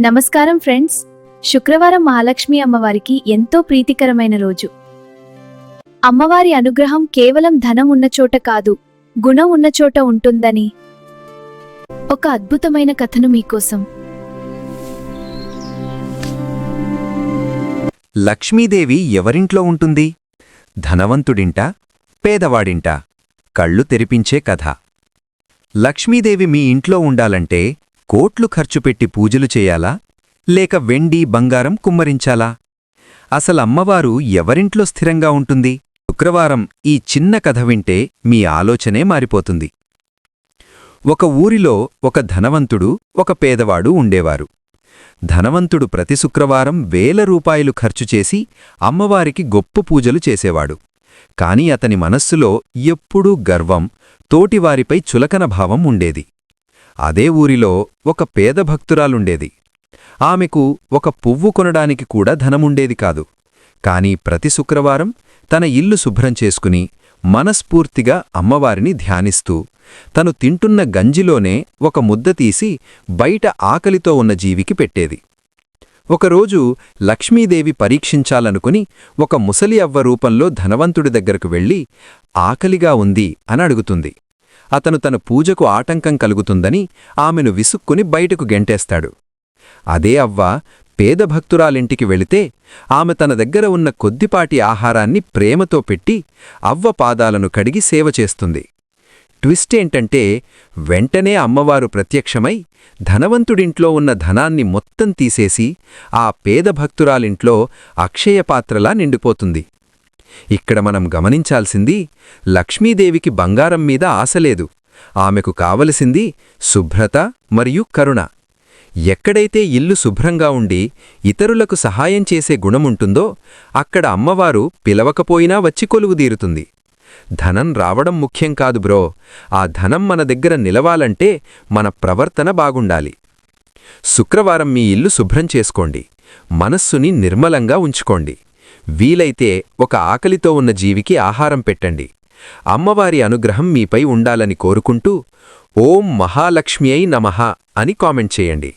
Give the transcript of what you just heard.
నమస్కారం ఫ్రెండ్స్. శుక్రవారం మహాలక్ష్మి అమ్మవారికి ఎంతో ప్రీతికరమైన రోజు. అమ్మవారి అనుగ్రహం కేవలం ధనం ఉన్న చోట కాదు గుణం ఉన్న చోట ఉంటుందని. ఒక అద్భుతమైన కథను మీకోసం. లక్ష్మీదేవి ఎవరింట్లో ఉంటుంది? ధనవంతుడింట పేదవాడింట? కళ్ళు తెరిపించే కథ. లక్ష్మీదేవి మీ ఇంట్లో ఉండాలంటే కోట్లు ఖర్చుపెట్టి పూజలు చేయాలా? లేక వెండి బంగారం కుమ్మరించాలా? అసలమ్మవారు ఎవరింట్లో స్థిరంగా ఉంటుంది? శుక్రవారం ఈ చిన్న కథ వింటే మీ ఆలోచనే మారిపోతుంది. ఒక ఊరిలో ఒక ధనవంతుడు ఒక పేదవాడు ఉండేవారు. ధనవంతుడు ప్రతి శుక్రవారం వేల రూపాయలు ఖర్చు చేసి అమ్మవారికి గొప్ప పూజలు చేసేవాడు. కాని అతని మనస్సులో ఎప్పుడూ గర్వం తోటివారిపై చులకన భావం ఉండేది. అదే ఊరిలో ఒక పేద భక్తురాలుండేది. ఆమెకు ఒక పువ్వు కొనడానికి కూడా ధనముండేది కాదు. కాని ప్రతి శుక్రవారం తన ఇల్లు శుభ్రం చేసుకుని మనస్ఫూర్తిగా అమ్మవారిని ధ్యానిస్తూ తను తింటున్న గంజిలోనే ఒక ముద్ద తీసి బయట ఆకలితో ఉన్న జీవికి పెట్టేది. ఒకరోజు లక్ష్మీదేవి పరీక్షించాలనుకుని ఒక ముసలి అవ్వ రూపంలో ధనవంతుడి దగ్గరకు వెళ్ళి ఆకలిగా ఉంది అని అడుగుతుంది. అతను తన పూజకు ఆటంకం కలుగుతుందని ఆమెను విసుక్కుని బయటకు గెంటేస్తాడు. అదే అవ్వ పేద భక్తురాలింటికి వెళితే ఆమె తన దగ్గర ఉన్న కొద్దిపాటి ఆహారాన్ని ప్రేమతో పెట్టి అవ్వ పాదాలను కడిగి సేవ చేస్తుంది. ట్విస్టేంటంటే వెంటనే అమ్మవారు ప్రత్యక్షమై ధనవంతుడింట్లో ఉన్న ధనాన్ని మొత్తం తీసేసి ఆ పేద భక్తురాలింట్లో అక్షయపాత్రలా నిండిపోతుంది. ఇక్కడ మనం గమనించాల్సింది లక్ష్మీదేవికి బంగారం మీద ఆశలేదు ఆమెకు కావలసింది శుభ్రత మరియు కరుణ. ఎక్కడైతే ఇల్లు శుభ్రంగా ఉండి ఇతరులకు సహాయం చేసే గుణముంటుందో అక్కడ అమ్మవారు పిలవకపోయినా వచ్చి కొలువుదీరుతుంది ధనం రావడం ముఖ్యం కాదు బ్రో. ఆ ధనం మన దగ్గర నిలవాలంటే మన ప్రవర్తన బాగుండాలి. శుక్రవారం మీ ఇల్లు శుభ్రం చేసుకోండి. మనస్సుని నిర్మలంగా ఉంచుకోండి. వీలైతే ఒక ఆకలితో ఉన్న జీవికి ఆహారం పెట్టండి. అమ్మవారి అనుగ్రహం మీపై ఉండాలని కోరుకుంటూ ఓం మహాలక్ష్మి అయి నమః అని కామెంట్ చేయండి.